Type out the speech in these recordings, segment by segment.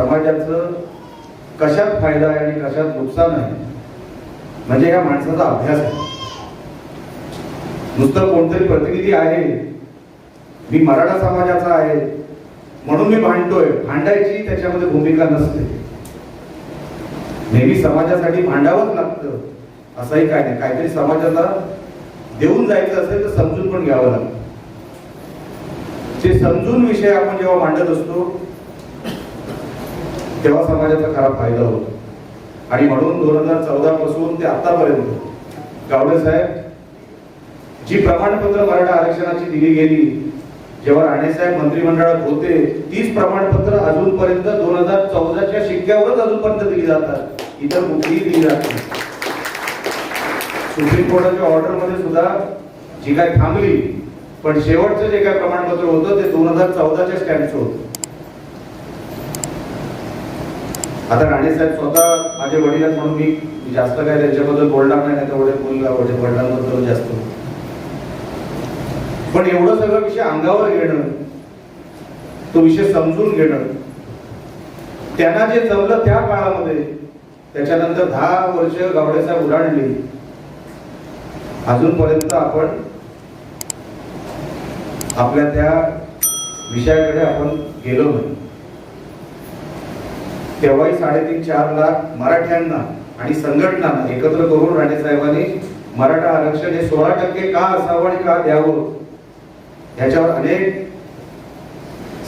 समाजाचं कशात फायदा आहे आणि कशात नुकसान आहे? म्हणजे या माणसाचा अभ्यास आहे. नुसतं कोणतरी प्रतिनिधी आहे. मी मराठा समाजाचा आहे. म्हणून मी भांडतोय. भांडायची त्याच्यामध्ये भूमिका नसते. नेहमी समाजासाठी भांडावंच लागतं. असंही काय नाही. काहीतरी समाजाला देऊन जायचं असेल तर समजून पण घ्यावं लागतं. ते समजून विषय आपण जेव्हा मांडत असतो तेव्हा समाजाचा खरा फायदा होतो. आणि म्हणून दोन हजार चौदा पासून ते आतापर्यंत गावडे साहेब जी प्रमाणपत्र मराठा आरक्षणाची दिली गेली जेव्हा राणेसाहेब मंत्रिमंडळात होते तीच प्रमाणपत्र अजूनपर्यंत दोन हजार चौदाच्या शिक्क्यावरच अजूनपर्यंत दिली जातात. इतर कुठलीही दिली जात नाही. सुप्रीम कोर्टाच्या ऑर्डरमध्ये सुद्धा जी काय थांबली पण शेवटचं जे काय प्रमाणपत्र होतं ते दोन हजार चौदाच्या स्टॅम्पचं होतं. आता राणेसाहेब स्वतः माझे वडील आहेत म्हणून मी जास्त काय त्यांच्याबद्दल बोलणार नाही नाही तर वडील मुलगा वडील वडिलांबद्दल जास्त. पण एवढं सगळं विषय अंगावर घेणं तो विषय समजून घेणं त्यांना जे जमलं त्या काळामध्ये त्याच्यानंतर दहा वर्ष गावडेसाहेब उलाढली. अजूनपर्यंत आपण आपल्या त्या विषयाकडे आपण गेलो नाही. तेव्हाही साडेतीन चार लाख मराठ्यांना आणि संघटनांना एकत्र करून राणे साहेबांनी मराठा आरक्षण हे सोळा टक्के का असावं आणि का द्यावं याच्यावर अनेक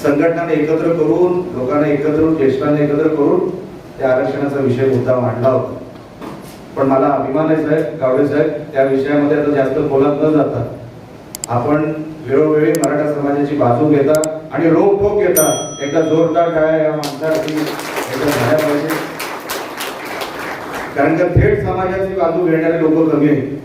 संघटनांना एकत्र करून लोकांना एकत्र ज्येष्ठांना एकत्र करून त्या आरक्षणाचा विषय मुद्दा मांडला होता. पण मला अभिमान आहे साहेब गावडे साहेब त्या विषयामध्ये आता जास्त बोलत न जाता आपण वेळोवेळी मराठा समाजाची बाजू घेता आणि रोखोक घेता. एकदा जोरदार काय या माणसासाठी. झाल्या पाहिजे. कारण का थेट समाजाची बाजू घेणारे लोक कमी आहेत.